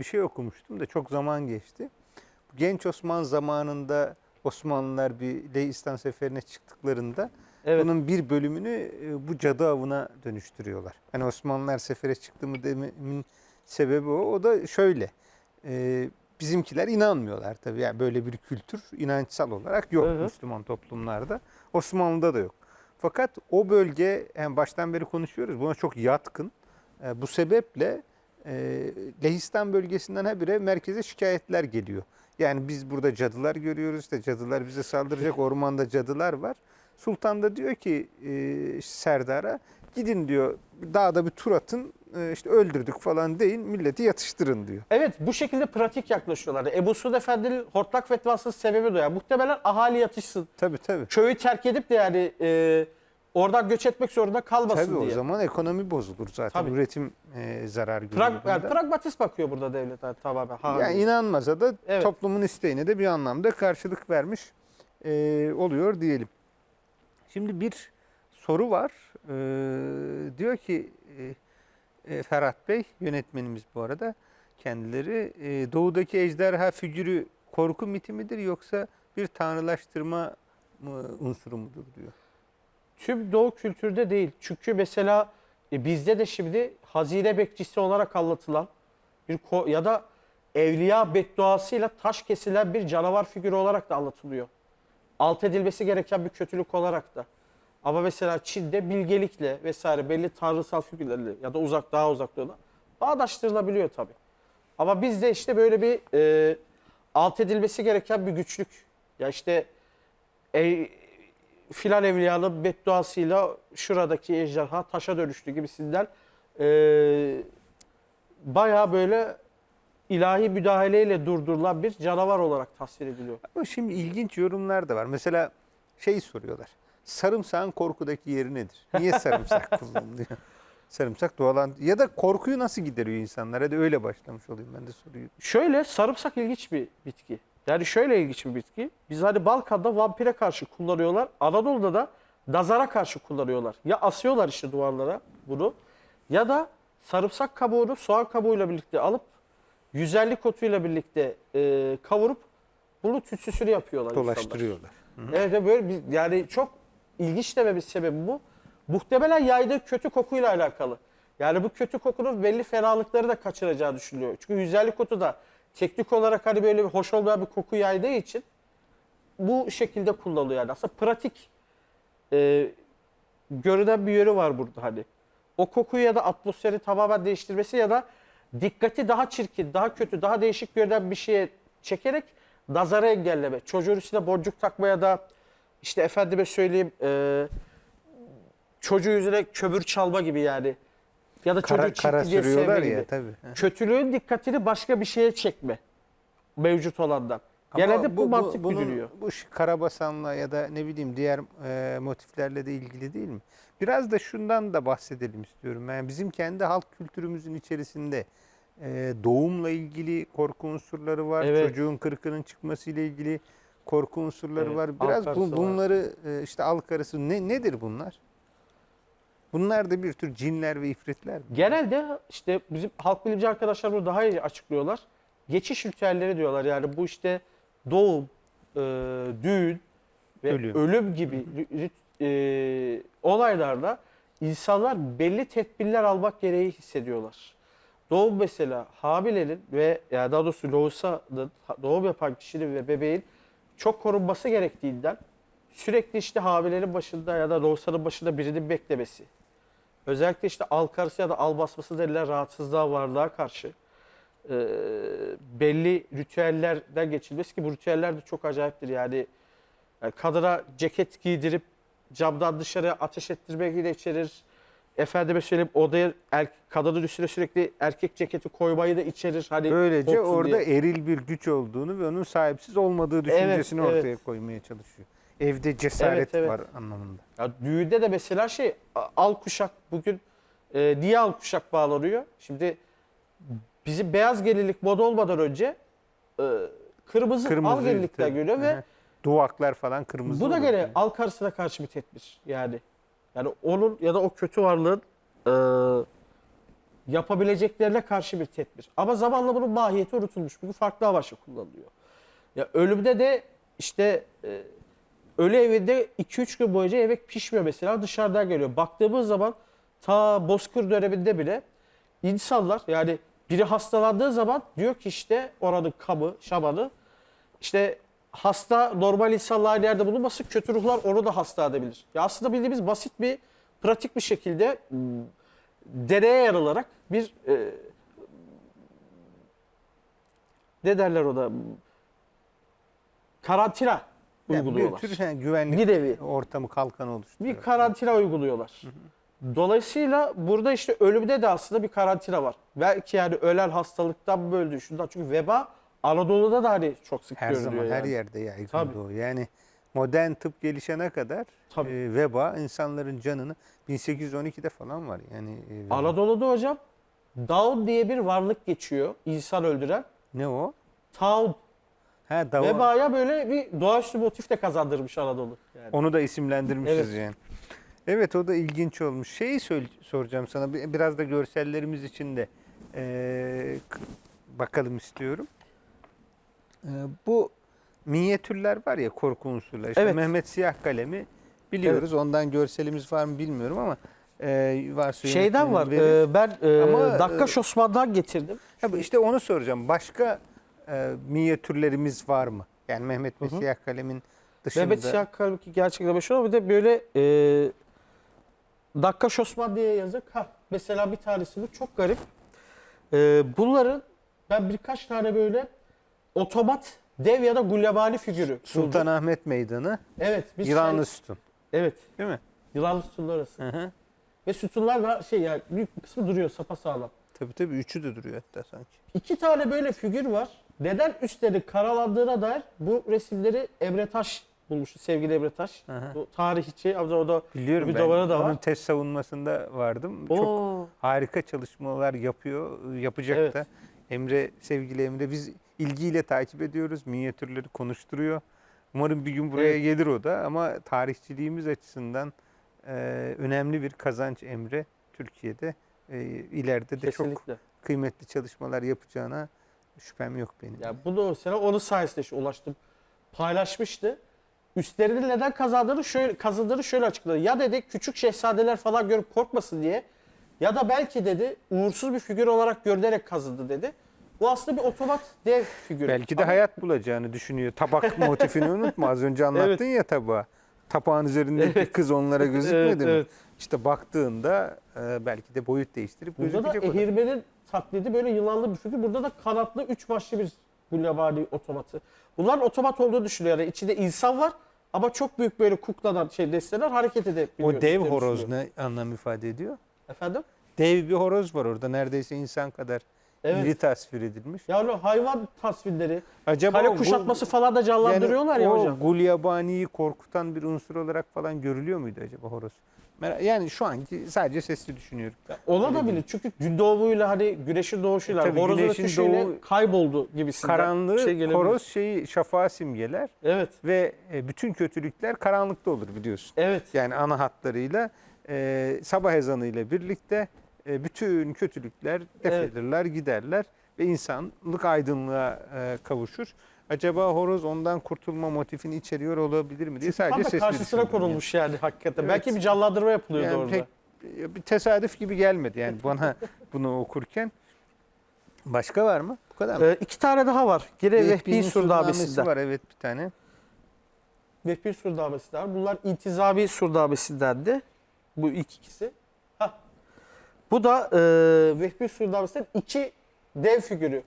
bir şey okumuştum da çok zaman geçti. Genç Osman zamanında Osmanlılar bir Lehistan seferine çıktıklarında Evet. bunun bir bölümünü e, bu cadı avına dönüştürüyorlar. Hani Osmanlılar sefere çıktı mı dememin sebebi o. O da şöyle. e, bizimkiler inanmıyorlar tabii. Yani böyle bir kültür inançsal olarak yok Hı hı. Müslüman toplumlarda. Osmanlı'da da yok. Fakat o bölge yani baştan beri konuşuyoruz buna çok yatkın. E, bu sebeple e, Lehistan bölgesinden habire merkeze şikayetler geliyor. Yani biz burada cadılar görüyoruz işte cadılar bize saldıracak ormanda cadılar var. Sultan da diyor ki e, Serdar'a gidin diyor dağda bir tur atın e, işte öldürdük falan deyin milleti yatıştırın diyor. Evet bu şekilde pratik yaklaşıyorlardı. Ebu Suud Efendi'nin hortlak fetvasının sebebi de. Yani muhtemelen ahali yatışsın. Tabii tabii. Köyü terk edip de yani e, oradan göç etmek zorunda kalmasın Tabii o diye. zaman ekonomi bozulur zaten. Tabii. Üretim e, zarar görür. Prag, yani pragmatist bakıyor burada devlet yani tamamen. Ha, Yani inanmasa da Evet. toplumun isteğine de bir anlamda karşılık vermiş e, oluyor diyelim. Şimdi bir soru var. E, diyor ki e, e, Ferhat Bey, yönetmenimiz bu arada, kendileri e, doğudaki ejderha figürü korku miti midir yoksa bir tanrılaştırma mı unsuru mudur diyor. Tüm doğu kültürde değil. Çünkü mesela e, bizde de şimdi hazine bekçisi olarak anlatılan bir ko- ya da evliya bedduasıyla taş kesilen bir canavar figürü olarak da anlatılıyor. Alt edilmesi gereken bir kötülük olarak da. Ama mesela Çin'de bilgelikle vesaire belli tanrısal figürlerle ya da uzak daha uzak doğuda bağdaştırılabiliyor tabii. Ama bizde işte böyle bir e, alt edilmesi gereken bir güçlük. Ya işte e, filan evliyanın bedduasıyla şuradaki ejderha taşa dönüştü gibisinden e, bayağı böyle ilahi müdahaleyle durdurulan bir canavar olarak tasvir ediliyor. Ama şimdi ilginç yorumlar da var. Mesela şey soruyorlar. Sarımsağın korkudaki yeri nedir? Niye sarımsak kullanılıyor? Sarımsak doğalan ya da korkuyu nasıl gideriyor insanlar? Hadi öyle başlamış olayım ben de soruyu. Şöyle sarımsak ilginç bir bitki. Yani şöyle ilginç bir bitki. Biz hani Balkan'da vampire karşı kullanıyorlar. Anadolu'da da dazara karşı kullanıyorlar. Ya asıyorlar işte duvarlara bunu ya da sarımsak kabuğunu soğan kabuğuyla birlikte alıp 150 otuyla birlikte e, kavurup bunu tütsüsünü yapıyorlar. Dolaştırıyorlar. Evet evet, böyle bir, yani çok ilginç deme bir sebebi bu. Muhtemelen yaydığı kötü kokuyla alakalı. Yani bu kötü kokunun belli fenalıkları da kaçıracağı düşünülüyor. Çünkü 150 kotu da teknik olarak hani böyle bir hoş olmayan bir koku yaydığı için bu şekilde kullanılıyor yani. Aslında pratik e, görünen bir yönü var burada hani. O kokuyu ya da atmosferi tamamen değiştirmesi ya da dikkati daha çirkin, daha kötü, daha değişik görünen bir şeye çekerek nazara engelleme. Çocuğun üstüne boncuk takmaya da işte efendime söyleyeyim e, çocuğu yüzüne kömür çalma gibi yani. Ya da çocuğu Kara, kara diye sürüyorlar sevme ya gibi. tabii. Kötülüğün dikkatini başka bir şeye çekme. Mevcut olandan. Ama Genelde bu, mantık bunun- güdülüyor. Bu karabasanla ya da ne bileyim diğer e, motiflerle de ilgili değil mi? Biraz da şundan da bahsedelim istiyorum. Yani bizim kendi halk kültürümüzün içerisinde e, doğumla ilgili korku unsurları var. Evet. Çocuğun kırkının çıkması ile ilgili korku unsurları Evet, var. Biraz bu- arısı var. bunları e, işte halk arası ne nedir bunlar? Bunlar da bir tür cinler ve ifritler? Genelde işte bizim halk bilimci arkadaşlar bunu daha iyi açıklıyorlar. Geçiş ritüelleri diyorlar. Yani bu işte doğum, e, düğün ve Ölüm. ölüm, gibi e, olaylarda insanlar belli tedbirler almak gereği hissediyorlar. Doğum mesela hamilenin ve yani daha doğrusu lohusanın doğum yapan kişinin ve bebeğin çok korunması gerektiğinden sürekli işte hamilenin başında ya da lohusanın başında birinin beklemesi. Özellikle işte al karısı ya da al basması denilen rahatsızlığa varlığa karşı e, belli ritüellerden geçilmesi ki bu ritüeller de çok acayiptir. Yani, yani kadına ceket giydirip camdan dışarı ateş ettirmeyi de içerir. Efendime söyleyeyim odaya er, kadının üstüne sürekli erkek ceketi koymayı da içerir. Hani Böylece orada diye. eril bir güç olduğunu ve onun sahipsiz olmadığı düşüncesini evet. ortaya koymaya çalışıyor. Evde cesaret Evet, evet. var anlamında. Ya düğünde de mesela şey a- al kuşak bugün e, niye al kuşak bağlanıyor? Şimdi bizim beyaz gelinlik moda olmadan önce e, kırmızı, al gelinlikler tabii. görüyor ve Hı hı. duvaklar falan kırmızı. bu da olur. gene al karısına karşı bir tedbir yani. Yani onun ya da o kötü varlığın e, yapabileceklerine karşı bir tedbir. Ama zamanla bunun mahiyeti unutulmuş. Bugün farklı amaçla kullanılıyor. Ya ölümde de işte e, ölü evinde 2-3 gün boyunca yemek pişmiyor mesela dışarıdan geliyor. Baktığımız zaman ta Bozkır döneminde bile insanlar yani biri hastalandığı zaman diyor ki işte oranın kamı, şamanı işte hasta normal insanla aynı yerde bulunması kötü ruhlar onu da hasta edebilir. Ya aslında bildiğimiz basit bir pratik bir şekilde m, dereye yarılarak bir e, ne derler o da Yani uyguluyorlar. bir tür yani güvenlik Bir nevi. ortamı kalkanı oluşturuyor. Bir karantina uyguluyorlar. Dolayısıyla burada işte ölümde de aslında bir karantina var. Belki yani ölen hastalıktan mı öldü şundan çünkü veba Anadolu'da da hani çok sık her görülüyor zaman her yani. yerde yaygın Tabii. bu. Yani modern tıp gelişene kadar Tabii. e, veba insanların canını 1812'de falan var. Yani e, veba. Anadolu'da hocam Daun diye bir varlık geçiyor insan öldüren. ne o? Taun. Ha dava. Vebaya böyle bir doğaüstü motif de kazandırmış Anadolu. Yani. Onu da isimlendirmişiz Evet. yani. Evet o da ilginç olmuş. Şeyi soracağım sana bir- biraz da görsellerimiz için de eee, k- bakalım istiyorum. Eee, bu minyatürler var ya korku unsurları. İşte Evet. Mehmet Siyah Kalemi biliyoruz. Ondan görselimiz var mı bilmiyorum ama eee varsa Şeyden yönetmenim var. verir. e, ben e, Ama, Dakkaş e, Osman'dan getirdim. Ya işte onu soracağım. Başka eee minyatürlerimiz var mı? Yani Mehmet. Siyah Kalem'in dışında. Mehmet Siyah Kalemi gerçekten başarılı. Bir de böyle e, Dakkaş Osman diye yazık. Ha, mesela bir tanesi bu çok garip. E, bunların ben birkaç tane böyle otomat dev ya da gulyabani figürü. Sultanahmet Meydanı, Evet. Bir Yılanlı şey- Sütun. Evet. Değil mi? Yılanlı sütunlar arası. Hı hı. Ve sütunlar da şey yani büyük bir kısmı duruyor sapasağlam. Tabii tabii üçü de duruyor hatta sanki. İki tane böyle figür var. Neden üstleri karalandığına dair bu resimleri Emre Taş bulmuş. Sevgili Emre Taş. Hı. Bu tarihçi. O da Biliyorum bir ben. duvara da Onun var. test savunmasında vardım. Çok Oo. harika çalışmalar yapıyor, yapacak Evet. da. Emre, sevgili Emre biz ilgiyle takip ediyoruz. Minyatürleri konuşturuyor. Umarım bir gün buraya Evet. gelir o da ama tarihçiliğimiz açısından e, önemli bir kazanç Emre Türkiye'de. E, ileride de çok Kesinlikle. kıymetli çalışmalar yapacağına şüphem yok benim. Ya bunu mesela onun sayesinde işte ulaştım. Paylaşmıştı. Üstlerinin neden kazandığını şöyle kazandığını şöyle açıkladı. Ya dedi küçük şehzadeler falan görüp korkmasın diye ya da belki dedi uğursuz bir figür olarak görünerek kazındı dedi. Bu aslında bir otomat dev figürü. Belki de Ama- hayat bulacağını düşünüyor. Tabak motifini unutma. Az önce anlattın ya tabağı. Tabağın üzerindeki Evet. kız onlara gözükmedi Evet, mi? evet. İşte baktığında e, belki de boyut değiştirip Burada da gözükecek o da. Ehirmen'in taklidi böyle yılanlı bir figür. Burada da kanatlı üç başlı bir gulyabani otomatı. Bunların otomat olduğunu düşünüyor. Yani içinde insan var ama çok büyük böyle kukladan şey desteler hareket edebiliyor. O dev horoz düşünüyor. ne anlam ifade ediyor? Efendim? Dev bir horoz var orada. Neredeyse insan kadar Evet. iri tasvir edilmiş. Yani hayvan tasvirleri, Acaba kale o kuşatması falan da canlandırıyorlar ya o hocam. gulyabaniyi korkutan bir unsur olarak falan görülüyor muydu acaba horoz? Yani şu anki sadece sesli düşünüyorum. Ona da bilir. Çünkü gün doğumuyla hani güneşin doğuşuyla, E tabii horozun güneşin ötüşüyle doğu- kayboldu gibisinden. Karanlığı şey gelebilir. horoz şeyi şafağı simgeler Evet. ve e, bütün kötülükler karanlıkta olur biliyorsun. Evet. Yani ana hatlarıyla e, sabah ezanıyla birlikte e, bütün kötülükler def Evet. edilirler, giderler ve insanlık aydınlığa e, kavuşur. Acaba horoz ondan kurtulma motifini içeriyor olabilir mi diye sadece Tam da karşısına düşündüm yani. konulmuş yani hakikaten. Evet. Belki bir canlandırma yapılıyordu Yani orada. pek bir tesadüf gibi gelmedi yani bana bunu okurken. Başka var mı? Bu kadar mı? Ee, iki tane daha var. Yine Vehbi Vehbi'nin Surdabesi'nden. var evet bir tane. Vehbi Surdabesi'nden. Bunlar İntizabi Surdabesi'ndendi. Bu ilk ikisi. Hah. Bu da e, Vehbi Surdabesi'nden iki dev figürü.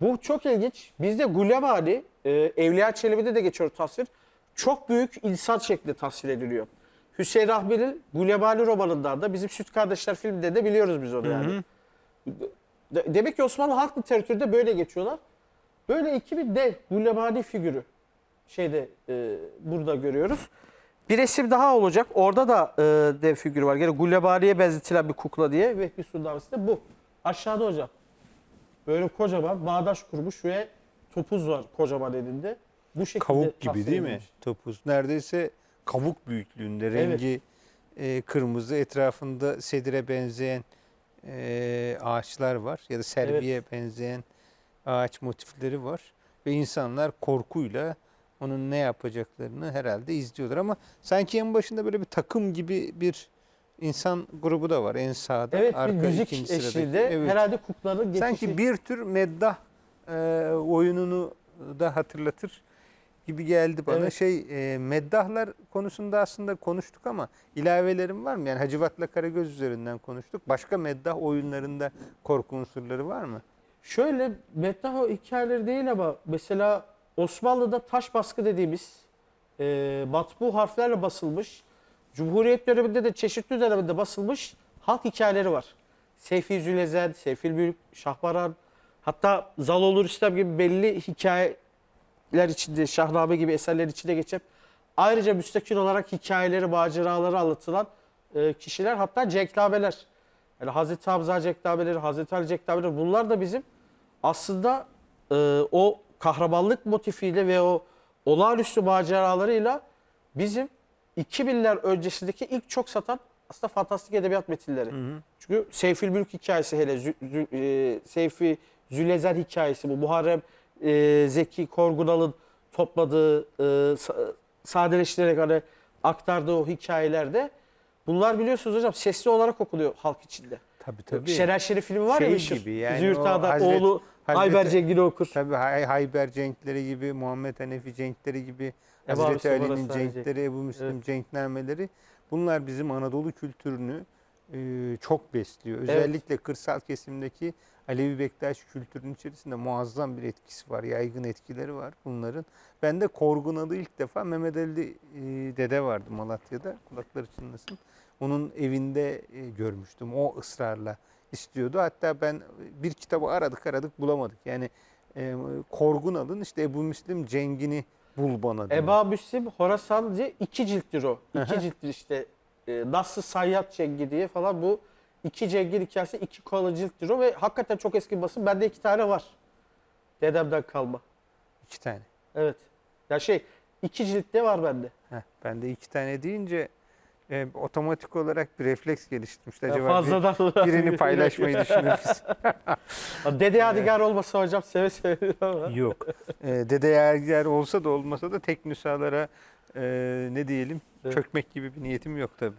Bu çok ilginç. Bizde Gulyabani, e, Evliya Çelebi'de de geçiyor tasvir. Çok büyük insan şeklinde tasvir ediliyor. Hüseyin Rahmi'nin Gulyabani romanından da bizim Süt Kardeşler filminde de biliyoruz biz onu yani. De- demek ki Osmanlı halk literatüründe böyle geçiyorlar. Böyle iki bir dev Gulyabani figürü şeyde e, burada görüyoruz. Bir resim daha olacak. Orada da e, dev figürü var. Gene Gulyabani'ye benzetilen bir kukla diye. Vehbi Surdavesi de bu. Aşağıda hocam. Böyle kocaman bağdaş kurmuş ve topuz var kocaman elinde. Bu şekilde Kavuk gibi değil mi? edilmiş. Topuz. Neredeyse kavuk büyüklüğünde. Evet. Rengi e, kırmızı. Etrafında sedire benzeyen e, ağaçlar var ya da serviye benzeyen ağaç motifleri var ve insanlar korkuyla onun ne yapacaklarını herhalde izliyorlar ama sanki en başında böyle bir takım gibi bir insan grubu da var en sağda Evet bir arka müzik ikinci sıradaki. eşliğinde Evet. herhalde kuklanın geçişi. Sanki bir tür meddah e, oyununu da hatırlatır gibi geldi bana. Evet. Şey e, meddahlar konusunda aslında konuştuk ama ilavelerim var mı? Yani Hacivat'la Karagöz üzerinden konuştuk. Başka meddah oyunlarında korku unsurları var mı? Şöyle Meddah hikayeleri değil ama mesela Osmanlı'da taş baskı dediğimiz e, matbu harflerle basılmış, Cumhuriyet döneminde de çeşitli döneminde basılmış halk hikayeleri var. Seyfi Zülezen, Seyfil Mülk, Şahbaran, hatta Zalolur İslam gibi belli hikayeler içinde, Şahname gibi eserler içinde geçip ayrıca müstakil olarak hikayeleri, maceraları anlatılan e, kişiler hatta cenknameler. Yani Hazreti Hamza cenknameleri, Hazreti Ali cenknameleri bunlar da bizim aslında e, o kahramanlık motifiyle ve o olağanüstü maceralarıyla bizim 2000'ler öncesindeki ilk çok satan aslında fantastik edebiyat metinleri. Çünkü Seyfil Mülk hikayesi hele Zü, Zü- e, Seyfi Zülezer hikayesi bu Muharrem e, Zeki Korgunal'ın topladığı e, sa- sadeleştirerek hani aktardığı o hikayelerde bunlar biliyorsunuz hocam sesli olarak okunuyor halk içinde. Tabii tabii. Şener Şerif filmi var ya Şey meşhur. gibi yani Züğürt Ağa'da Hazret- oğlu Hazreti- Ayber Cengiz'i okur. Tabii Hay- Hayber cenkleri gibi, Muhammed Hanefi cenkleri gibi, Ebu Hazreti Ali'nin cenkleri, Ebu Müslim Evet. cenknameleri bunlar bizim Anadolu kültürünü e, çok besliyor. Özellikle kırsal kesimdeki Alevi Bektaş kültürünün içerisinde muazzam bir etkisi var, yaygın etkileri var bunların. Ben de Korgun adı ilk defa Mehmet Ali e, dede vardı Malatya'da, kulakları çınlasın. Onun evinde e, görmüştüm, o ısrarla istiyordu. Hatta ben bir kitabı aradık aradık bulamadık. Yani e, Korgun adın işte Ebu Müslim Cengini bul bana diyor. Eba Müslim Horasancı iki cilttir o. İki cilttir işte. E, Nasıl Sayyat Cengi diye falan bu iki cengin hikayesi iki konu cilttir o ve hakikaten çok eski basın. Bende iki tane var. Dedemden kalma. İki tane. Evet. Ya şey iki ciltte var bende. Heh, ben de iki tane deyince e, otomatik olarak bir refleks geliştirmişti. Acaba bir- fazladan birini paylaşmayı düşünür müsün? Dede Yadigar olmasa hocam seve seve. Yok. E, Dede Yerger olsa da olmasa da tek nüshalara e, ne diyelim Evet. çökmek gibi bir niyetim yok tabii.